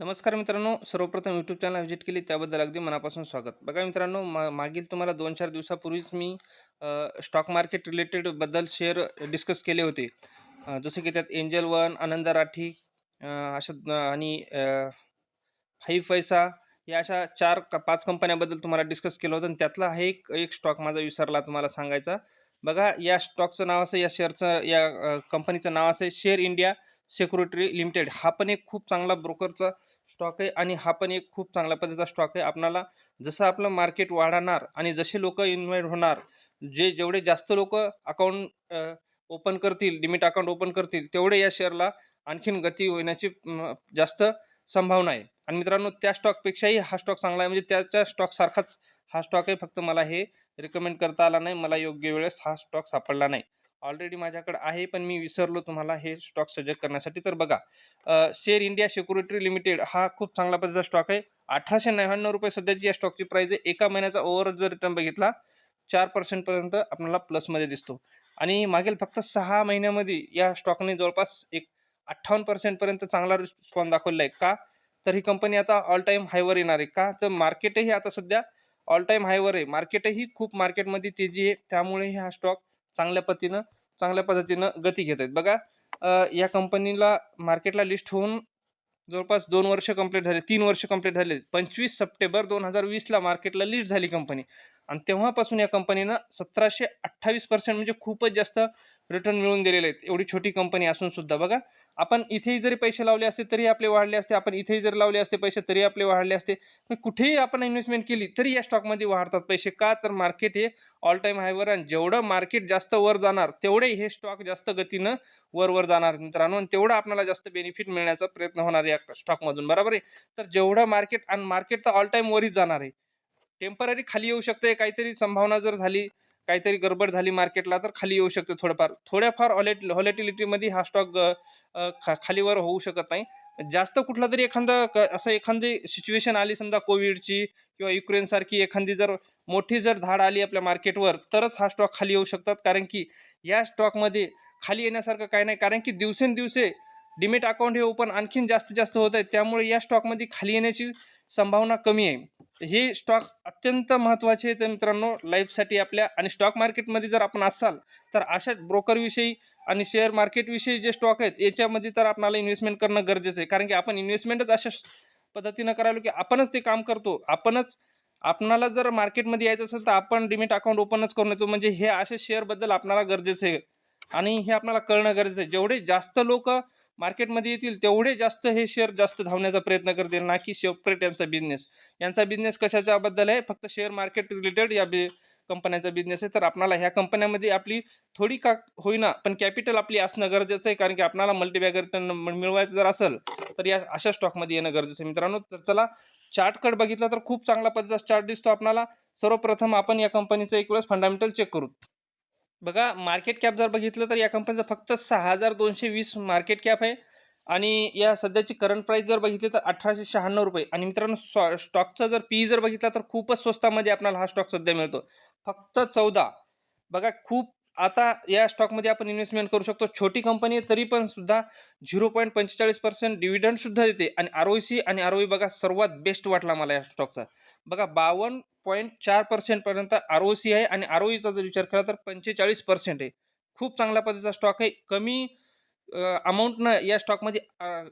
नमस्कार मित्रांनो सर्वप्रथम यूट्यूब चॅनल व्हिजिट केली त्याबद्दल अगदी मनापासून स्वागत. बघा मित्रांनो मा मागील तुम्हाला दोन चार दिवसापूर्वीच मी स्टॉक मार्केट रिलेटेडबद्दल शेअर डिस्कस केले होते. जसे की त्यात एंजल वन आनंद राठी अशा आणि फाईव्ह पैसा या अशा चार पाच कंपन्याबद्दल तुम्हाला डिस्कस केलं होतं. आणि त्यातला हा एक एक स्टॉक माझा विसरला तुम्हाला सांगायचा. बघा या स्टॉकचं नाव असं या शेअरचं या कंपनीचं नाव असं शेअर इंडिया सेक्युरिटी लिमिटेड हा पण एक खूप चांगला ब्रोकरचा स्टॉक आहे आणि हा पण एक खूप चांगल्या पद्धतीचा स्टॉक आहे. आपणाला जसं आपलं मार्केट वाढणार आणि जसे लोक इन्व्हाइट होणार जे जेवढे जास्त लोक अकाउंट ओपन करतील लिमिट अकाउंट ओपन करतील तेवढे या शेअरला आणखीन गती होण्याची जास्त संभावना आहे. आणि मित्रांनो त्या स्टॉकपेक्षाही हा स्टॉक चांगला आहे. म्हणजे त्याच्या स्टॉकसारखाच हा स्टॉक आहे. फक्त मला हे रिकमेंड करता आला नाही. मला योग्य वेळेस हा स्टॉक सापडला नाही. ऑलरेडी माझ्याकडे आहे पण मी विसरलो तुम्हाला हे स्टॉक सजेस्ट करण्यासाठी. तर बघा शेअर इंडिया सिक्युरिटी लिमिटेड हा खूप चांगला पद्धतीचा स्टॉक आहे. अठराशे नव्याण्णव रुपये सध्याची या स्टॉकची प्राईस आहे. एका महिन्याचा ओव्हर जर रिटर्न बघितला चार पर्सेंटपर्यंत आपल्याला प्लसमध्ये दिसतो. आणि मागील फक्त सहा महिन्यामध्ये या स्टॉकने जवळपास एक अठ्ठावन्न पर्सेंटपर्यंत चांगला रिस्पॉन्स दाखवला आहे. का? तर ही कंपनी आता ऑल टाईम हायवर येणार आहे. का? तर मार्केटही आता सध्या ऑल टाईम हायवर आहे. मार्केटही खूप मार्केटमध्ये तेजी आहे. त्यामुळे हा स्टॉक चांगल्या पद्धतीनं चांगल्या पद्धतीनं गती घेत आहेत. बघा या कंपनीला मार्केटला लिस्ट होऊन जवळपास दोन वर्ष कंप्लीट झाले तीन वर्ष कंप्लीट झाले. पंचवीस सप्टेंबर दोन हजार वीसला मार्केटला लिस्ट झाली कंपनी. आणि तेव्हापासून या कंपनीनं सतराशे अठ्ठावीस पर्सेंट म्हणजे खूपच जास्त रिटर्न मिळून दिलेले आहेत. एवढी छोटी कंपनी असून सुद्धा. बघा आपण इथेही जरी पैसे लावले असते तरी आपले वाढले असते. आपण इथेही जरी लावले असते पैसे तरी आपले वाढले असते. पण कुठेही आपण इन्व्हेस्टमेंट केली तरी या स्टॉकमध्ये वाढतात पैसे. का? तर मार्केट हे ऑल टाईम हायवर आणि जेवढं मार्केट जास्त वर जाणार तेवढे हे स्टॉक जास्त गतीनं वर वर जाणार मित्रांनो. आणि तेवढं आपल्याला जास्त बेनिफिट मिळण्याचा प्रयत्न होणार या स्टॉकमधून बरोबर आहे? तर जेवढं मार्केट आणि मार्केट तर ऑल टाईम वरच जाणार आहे. टेंपररी खाली येऊ शकते काहीतरी संभावना जर झाली काहीतरी गडबड झाली मार्केटला तर खाली येऊ शकते थोडंफार. थोड्याफार ऑलेट हॉलेटिलिटीमध्ये हा स्टॉक खा खालीवर होऊ शकत नाही. जास्त कुठला तरी एखादं क असं एखादी सिच्युएशन आली समजा कोविडची किंवा युक्रेनसारखी एखादी जर मोठी जर धाड आली आपल्या मार्केटवर तरच हा स्टॉक खाली येऊ शकतात. कारण की या स्टॉकमध्ये खाली येण्यासारखं काय नाही. कारण की दिवसेंदिवसे डिमिट अकाउंट हे ओपन आणखीन जास्तीत जास्त होत आहे. त्यामुळे या स्टॉकमध्ये खाली येण्याची संभावना कमी आहे. हे स्टॉक अत्यंत महत्त्वाचे आहेत मित्रांनो. लाईफसाठी आपल्या आणि स्टॉक मार्केटमध्ये जर आपण असाल तर अशा ब्रोकरविषयी आणि शेअर मार्केटविषयी जे स्टॉक आहेत याच्यामध्ये तर आपणाला इन्व्हेस्टमेंट करणं गरजेचं आहे. कारण की आपण इन्व्हेस्टमेंटच अशा पद्धतीनं करायलो की आपणच ते काम करतो. आपणच आपणाला जर मार्केटमध्ये यायचं असेल तर आपण डिमिट अकाउंट ओपनच करून येतो. म्हणजे हे अशा शेअरबद्दल आपणाला गरजेचं आहे. आणि हे आपल्याला कळणं गरजेचं आहे. जेवढे जास्त लोक मार्केटमध्ये येतील तेवढे जास्त हे शेअर जास्त धावण्याचा प्रयत्न करतील ना की सेपरेट यांचा बिझनेस यांचा बिझनेस कशाच्याबद्दल आहे? फक्त शेअर मार्केट रिलेटेड या बि कंपन्यांचा बिझनेस आहे. तर आपणाला ह्या कंपन्यामध्ये आपली थोडी का होईना पण कॅपिटल आपली असणं गरजेचं आहे. कारण की आपणाला मल्टीबॅगर रिटर्न मिळवायचं जर असेल तर या अशा स्टॉकमध्ये येणं गरजेचं आहे. मित्रांनो तर चला चार्टकट बघितला तर खूप चांगला पद्धतीचा चार्ट दिसतो आपणाला. सर्वप्रथम आपण या कंपनीचं एक वेळेस फंडामेंटल चेक करू. बघा मार्केट कॅप जर बघितलं तर या कंपनीचं फक्त सहा हजार दोनशे वीस मार्केट कॅप आहे. आणि या सध्याची करंट प्राईस जर बघितली तर अठराशे शहाण्णव रुपये. आणि मित्रांनो स्टॉ स्टॉकचा जर पी जर बघितला तर खूपच स्वस्तामध्ये आपल्याला हा स्टॉक सध्या मिळतो. फक्त चौदा. बघा खूप आता या स्टॉकमध्ये आपण इन्व्हेस्टमेंट करू शकतो. छोटी कंपनी आहे तरी पण सुद्धा झिरो पॉईंट पंचेचाळीस पर्सेंट डिव्हिडंडसुद्धा देते. आणि आर ओ सी आणि आर ओ बघा सर्वात बेस्ट वाटला मला या स्टॉकचा बघा बावन्न पॉईंट चार पर्सेंटपर्यंत आर ओ सी आहे आणि आर ओईचा जर विचार केला तर पंचेचाळीस पर्सेंट आहे. खूप चांगल्या पद्धतीचा स्टॉक आहे. कमी अमाऊंटनं या स्टॉकमध्ये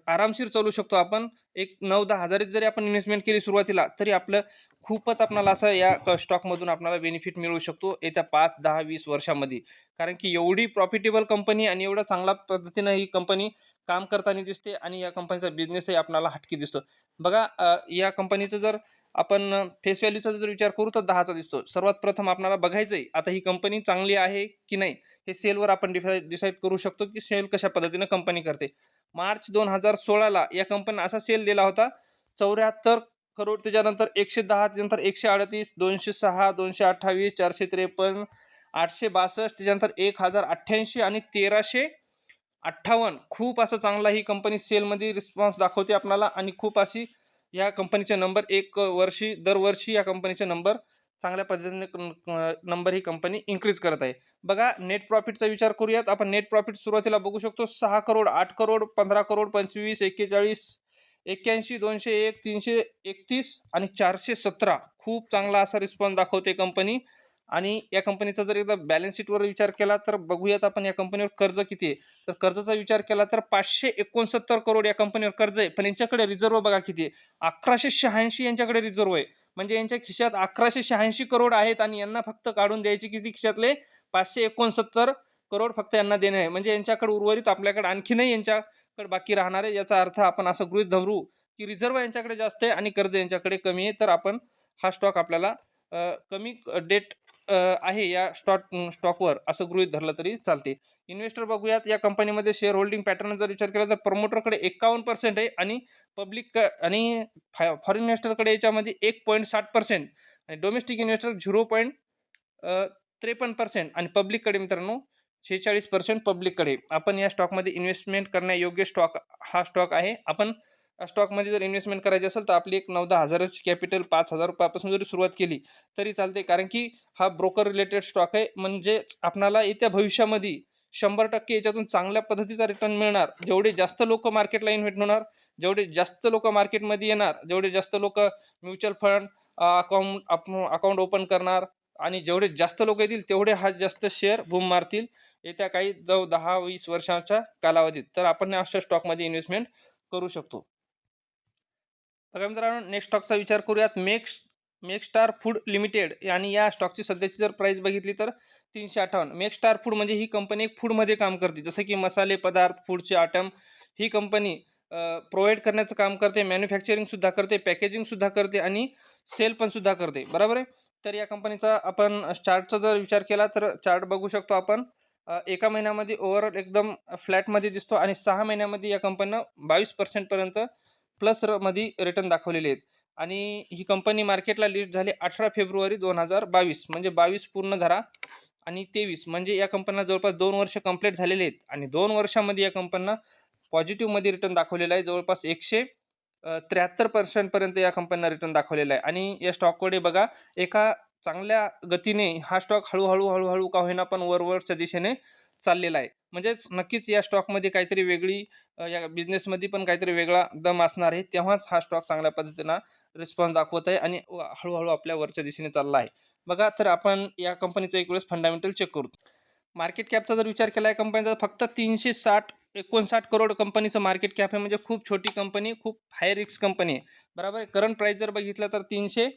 आरामशीर चालू शकतो आपण. एक नऊ दहा हजारीत जरी आपण इन्व्हेस्टमेंट केली सुरुवातीला तरी आपलं खूपच आपणाला असं या स्टॉकमधून आपल्याला बेनिफिट मिळू शकतो येत्या पाच दहा वीस वर्षामध्ये. कारण की एवढी प्रॉफिटेबल कंपनी आणि एवढा चांगल्या पद्धतीनं ही कंपनी काम करताना दिसते आणि या कंपनीचा बिझनेसही आपल्याला हटकी दिसतो. बघा या कंपनीचं जर आपण फेस व्हॅल्यूचा जर विचार करू तर दहाचा दिसतो. सर्वात प्रथम आपल्याला बघायचं आहे आता ही कंपनी चांगली आहे की नाही हे सेलवर आपण डिफाई डिसाईड करू शकतो की सेल कशा पद्धतीनं कंपनी करते. मार्च दोन हजार सोळाला या कंपनीनं असा सेल दिला होता चौऱ्याहत्तर करोड त्याच्यानंतर एकशे दहा त्याच्यानंतर एकशे अडतीस दोनशे सहा दोनशे अठ्ठावीस चारशे त्रेपन्न आठशे बासष्ट त्याच्यानंतर एक हजार अठ्ठ्याऐंशी आणि तेराशे अठ्ठावन्न. खूप असं चांगला ही कंपनी सेलमध्ये रिस्पॉन्स दाखवते आपणाला आणि खूप अशी या कंपनीचे नंबर एक वर्षी दरवर्षी या कंपनीचे नंबर चांगल्या पद्धतीने नंबर ही कंपनी इन्क्रीज करत आहे. बघा नेट प्रॉफिटचा विचार करूयात. आपण नेट प्रॉफिट सुरुवातीला बघू शकतो सहा करोड आठ करोड पंधरा करोड पंचवीस एक्केचाळीस एक्क्याऐंशी दोनशे एक तीनशे एकतीस आणि चारशे सतरा. खूप चांगला असा रिस्पॉन्स दाखवते कंपनी आणि या कंपनीचा जर एकदा बॅलन्स शीटवर विचार केला तर बघूयात आपण या कंपनीवर कर्ज किती आहे. तर कर्जाचा विचार केला तर पाचशे एकोणसत्तर करोड या कंपनीवर कर्ज आहे. पण यांच्याकडे रिझर्व बघा किती आहे. अकराशे शहाऐंशी यांच्याकडे रिझर्व आहे. म्हणजे यांच्या खिशात अकराशे शहाऐंशी करोड आहेत आणि यांना फक्त काढून द्यायचे किती खिशातले? पाचशे एकोणसत्तर करोड फक्त यांना देणे आहे. म्हणजे यांच्याकडे उर्वरित आपल्याकडे आणखीनही यांच्याकडे बाकी राहणार आहे. याचा अर्थ आपण असं गृहीत धरू की रिझर्व यांच्याकडे जास्त आहे आणि कर्ज यांच्याकडे कमी आहे. तर आपण हा स्टॉक आपल्याला कमी डेट आहे या स्टॉक स्टॉकवर असं गृहीत धरलं तरी चालते. इन्व्हेस्टर बघूयात या कंपनीमध्ये शेअर होल्डिंग पॅटर्न जर विचार केला तर प्रमोटरकडे एकावन्न पर्सेंट आहे आणि पब्लिक आणि फॉरेन इन्व्हेस्टरकडे याच्यामध्ये एक पॉईंट साठ पर्सेंट आणि डोमेस्टिक इन्व्हेस्टर झिरो पॉईंट त्रेपन्न पर्सेंट आणि पब्लिककडे मित्रांनो शेहेचाळीस पर्सेंट पब्लिककडे. आपण या स्टॉकमध्ये इन्व्हेस्टमेंट करण्यायोग्य स्टॉक हा स्टॉक आहे. आपण स्टॉकमध्ये जर इन्व्हेस्टमेंट करायची असेल तर आपली एक नऊ दहा हजाराची कॅपिटल पाच हजार रुपयापासून जरी सुरुवात केली तरी चालते कारण की हा ब्रोकर रिलेटेड स्टॉक आहे. म्हणजे आपणाला येत्या भविष्यामध्ये शंभर टक्के याच्यातून चांगल्या पद्धतीचा रिटर्न मिळणार. जेवढे जास्त लोक मार्केटला इन्व्हेस्ट होणार जेवढे जास्त लोक मार्केटमध्ये येणार जेवढे जास्त लोक mutual fund account account open करणार आणि जेवढे जास्त लोक येतील तेवढे हा जास्त शेअर बूम मारतील येत्या काही दहा वीस वर्षाच्या कालावधीत. तर आपण अशा स्टॉकमध्ये इन्व्हेस्टमेंट करू शकतो. बघा मित्रांनो नेक्स्ट स्टॉकचा विचार करूयात. मेक्स मेकस्टार फूड लिमिटेड आणि या स्टॉकची सध्याची जर प्राईस बघितली तर तीनशे अठ्ठावन्न. मेकस्टार फूड म्हणजे ही कंपनी एक फूडमध्ये काम करते. जसं की मसाले पदार्थ फूडचे आयटम ही कंपनी प्रोव्हाइड करण्याचं काम करते मॅन्युफॅक्चरिंगसुद्धा करते पॅकेजिंगसुद्धा करते आणि सेल पण सुद्धा करते. बरोबर आहे? तर या कंपनीचा आपण चार्टचा जर विचार केला तर चार्ट बघू शकतो आपण. एका महिन्यामध्ये ओव्हरऑल एकदम फ्लॅटमध्ये दिसतो आणि सहा महिन्यामध्ये या कंपनीनं बावीस पर्सेंटपर्यंत प्लसमध्ये रिटर्न दाखवलेले आहेत. आणि ही कंपनी मार्केटला लिस्ट झाली अठरा फेब्रुवारी दोन हजार बावीस म्हणजे बावीस पूर्ण धरा आणि तेवीस म्हणजे या कंपनीला जवळपास दोन वर्ष कंप्लीट झालेले आहेत. आणि दोन वर्षामध्ये या कंपनीला पॉझिटिव्हमध्ये रिटर्न दाखवलेलं आहे जवळपास एकशे त्र्याहत्तर पर्सेंटपर्यंत या कंपनीला रिटर्न दाखवलेला आहे. आणि या स्टॉककडे बघा एका चांगल्या गतीने हा स्टॉक हळूहळू हळूहळू का होईना पण वरवरच्या दिशेने चाललेला आहे. म्हणजेच नक्कीच या स्टॉकमध्ये काहीतरी वेगळी या बिझनेसमध्ये पण काहीतरी वेगळा दम असणार आहे. तेव्हाच हा स्टॉक चांगल्या पद्धतीनं रिस्पॉन्स दाखवत आहे आणि व- हळूहळू आपल्या वरच्या दिशेने चालला आहे. बघा तर आपण या कंपनीचा एक वेळेस फंडामेंटल चेक करू. मार्केट कॅपचा जर विचार केला आहे कंपनीचा फक्त तीनशे साठ एकोणसाठ करोड कंपनीचं मार्केट कॅप आहे. म्हणजे खूप छोटी कंपनी खूप हाय रिस्क कंपनी आहे. बरोबर आहे? करंट प्राईस जर बघितलं तर तीनशे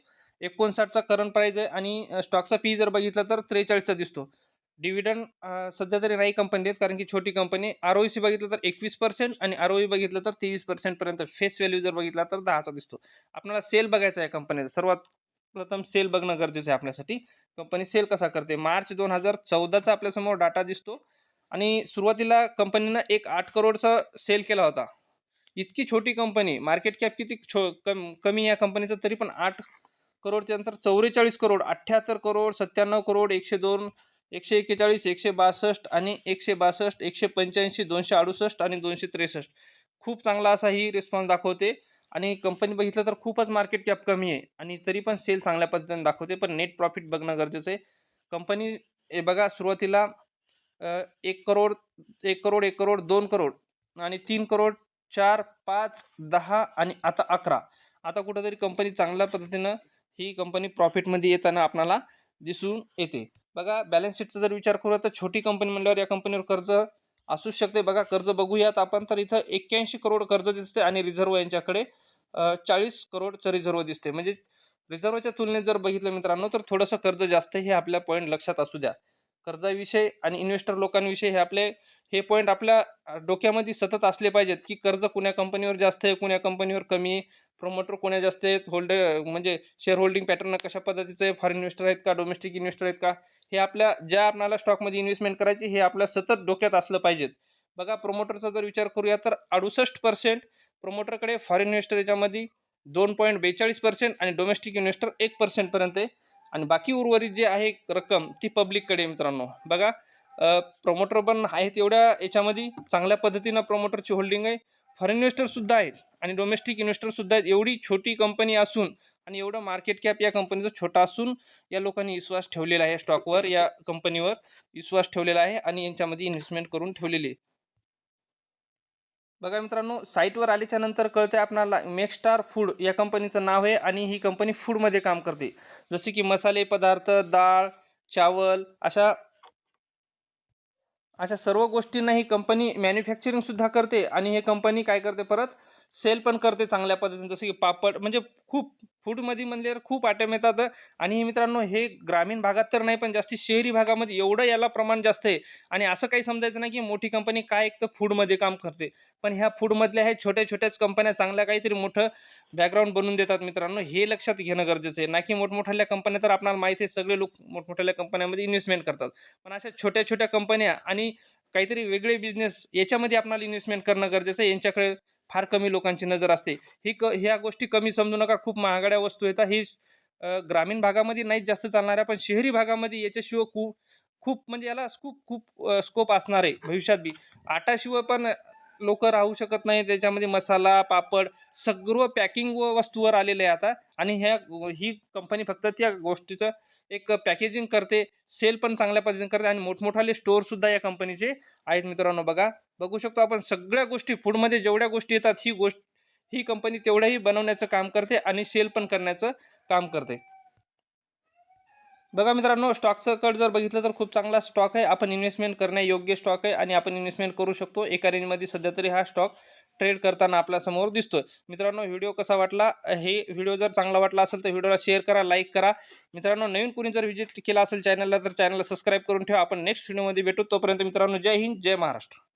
एकोणसाठचा करंट प्राईज आहे आणि स्टॉकचा पी जर बघितला तर त्रेचाळीसचा दिसतो. डिव्हिडंड सध्या तरी नाही कंपनी देत कारण की छोटी कंपनी आर ओ सी बघितलं तर एकवीस पर्सेंट आणि आर ओ बघितलं तर तेवीस पर्सेंटपर्यंत फेस व्हॅल्यू जर बघितला तर दहाचा दिसतो. आपल्याला सेल बघायचा आहे कंपनीचा सर्वात प्रथम सेल बघणं गरजेचं आहे आपल्यासाठी. कंपनी सेल कसा करते? मार्च दोन हजार चौदाचा आपल्यासमोर डाटा दिसतो. आणि सुरुवातीला कंपनीनं एक आठ करोडचा सेल केला होता. इतकी छोटी कंपनी मार्केट कॅप किती छो कम कमी या कंपनीचं तरी पण आठ करोडच्या नंतर चौवेचाळीस करोड अठ्ठ्याहत्तर करोड सत्त्याण्णव करोड एकशे दोन एकशे एक्केचाळीस एकशे बासष्ट आणि एकशे बासष्ट एकशे पंच्याऐंशी दोनशे अडुसष्ट आणि दोनशे त्रेसष्ट. खूप चांगला असा ही रिस्पॉन्स दाखवते. आणि कंपनी बघितलं तर खूपच मार्केट कॅप कमी आहे. आणि तरी पण सेल चांगल्या पद्धतीने दाखवते पण नेट प्रॉफिट बघणं गरजेचं आहे. कंपनी हे बघा सुरुवातीला एक करोड एक करोड एक करोड दोन करोड आणि तीन करोड चार पाच दहा आणि आता अकरा. आता कुठंतरी कंपनी चांगल्या पद्धतीनं ही कंपनी प्रॉफिटमध्ये येताना आपणाला दिसून येते. बघा बॅलन्स शीटचा जर विचार करू तर छोटी कंपनी म्हणल्यावर या कंपनीवर कर्ज असूच शकते. बघा कर्ज बघूयात आपण तर इथं एक्क्याऐंशी करोड कर्ज दिसते आणि रिझर्व यांच्याकडे चाळीस करोडचं रिझर्व दिसते. म्हणजे रिझर्वच्या तुलनेत जर बघितलं मित्रांनो तर थोडंसं कर्ज जास्त हे आपल्या पॉईंट लक्षात असू द्या. कर्जाविषयी आणि इन्व्हेस्टर लोकांविषयी हे आपले हे पॉईंट आपल्या डोक्यामध्ये सतत असले पाहिजेत की कर्ज कुण्या कंपनीवर जास्त आहे कुण्या कंपनीवर कमी प्रमोटर कोण्या जास्त आहेत होल्डर म्हणजे शेअर होल्डिंग पॅटर्न कशा पद्धतीचं आहे फॉरेन इन्व्हेस्टर आहेत का डोमेस्टिक इन्व्हेस्टर आहेत का हे आपल्या ज्या आपणाला स्टॉकमध्ये इन्व्हेस्टमेंट करायची हे आपल्या सतत डोक्यात असलं पाहिजेत. बघा प्रमोटरचा जर विचार करूया तर अडुसष्ट पर्सेंट प्रमोटरकडे फॉरेन इन्व्हेस्टर याच्यामध्ये दोन पॉईंट बेचाळीस पर्सेंट आणि डोमेस्टिक इन्व्हेस्टर एक पर्सेंटपर्यंत आहे. आणि बाकी उर्वरित जे आहे रक्कम ती पब्लिककडे मित्रांनो. बघा प्रमोटर पण आहेत एवढ्या याच्यामध्ये चांगल्या पद्धतीनं प्रमोटरची होल्डिंग आहे. फॉरेन इन्व्हेस्टरसुद्धा आहेत आणि डोमेस्टिक इन्व्हेस्टरसुद्धा आहेत. एवढी छोटी कंपनी असून आणि एवढं मार्केट कॅप या कंपनीचा छोटा असून या लोकांनी विश्वास ठेवलेला आहे स्टॉकवर या कंपनीवर विश्वास ठेवलेला आहे आणि यांच्यामध्ये इन्व्हेस्टमेंट करून ठेवलेली आहे. बघा मित्रांनो साईटवर आल्याच्यानंतर कळते आपणाला मेकस्टार फूड या कंपनीचं नाव आहे आणि ही कंपनी फूडमध्ये काम करते. जसे की मसाले पदार्थ डाळ चावल अशा अशा सर्व गोष्टींना ही कंपनी मॅन्युफॅक्चरिंगसुद्धा करते आणि हे कंपनी काय करते परत? सेल पण करते चांगल्या पद्धतीने. जसं की पापड म्हणजे खूप फूडमध्ये म्हणल्यावर खूप आयटम येतात. आणि हे मित्रांनो हे ग्रामीण भागात तर नाही पण जास्ती शहरी भागामध्ये एवढं याला प्रमाण जास्त आहे. आणि असं काही समजायचं नाही की मोठी कंपनी काय एक तर फूडमध्ये काम करते. पण ह्या फूडमधल्या ह्या छोट्या छोट्याच कंपन्या चांगल्या काहीतरी मोठं बॅकग्राऊंड बनवून देतात मित्रांनो. हे लक्षात घेणं गरजेचं आहे. ना की मोठमोठ्या कंपन्या तर आपल्याला माहिती आहे सगळे लोक मोठमोठ्या कंपन्यांमध्ये इन्व्हेस्टमेंट करतात. पण अशा छोट्या छोट्या कंपन्या आणि काहीतरी वेगळे बिझनेस याच्यामध्ये आपणाला इन्व्हेस्टमेंट करणं गरजेचं आहे. यांच्याकडे फार कमी लोकांची नजर असते. ही क ह्या गोष्टी कमी समजू नका. खूप महागड्या वस्तू येतात ही ग्रामीण भागामध्ये नाहीच जास्त चालणाऱ्या पण शहरी भागामध्ये याच्याशिवाय खूप खूप म्हणजे याला खूप खूप स्कोप असणार आहे भविष्यात बी. आटाशिवाय पण लोक राहू शकत नाही. त्याच्यामध्ये मसाला पापड सगळं पॅकिंग व वस्तूवर आलेलं आहे आता. आणि ह्या ही कंपनी फक्त त्या गोष्टीचं एक पॅकेजिंग करते. सेल पण चांगल्या पद्धतीने करते. आणि मोठमोठाले स्टोअरसुद्धा या कंपनीचे आहेत मित्रांनो. बघा बघू शकतो आपण सगळ्या गोष्टी फूडमध्ये जेवढ्या गोष्टी येतात ही गोष्ट ही कंपनी तेवढ्याही बनवण्याचं काम करते आणि सेल पण करण्याचं काम करते. बघा मित्रांनो स्टॉकचं कट जर बघितलं तर खूप चांगला स्टॉक आहे. आपण इन्व्हेस्टमेंट करण्यायोग्य स्टॉक आहे आणि आपण इन्व्हेस्टमेंट करू शकतो. एका रेंजमध्ये सध्या तरी हा स्टॉक ट्रेड करताना आपल्यासमोर दिसतोय. मित्रांनो व्हिडिओ कसा वाटला? हे व्हिडिओ जर चांगला वाटला असेल तर व्हिडिओला शेअर करा लाईक करा. मित्रांनो नवीन कोणी जर व्हिजिट केला असेल चॅनलला तर चॅनलला सबस्क्राईब करून ठेवा. आपण नेक्स्ट व्हिडिओमध्ये भेटू. तोपर्यंत मित्रांनो जय हिंद जय महाराष्ट्र.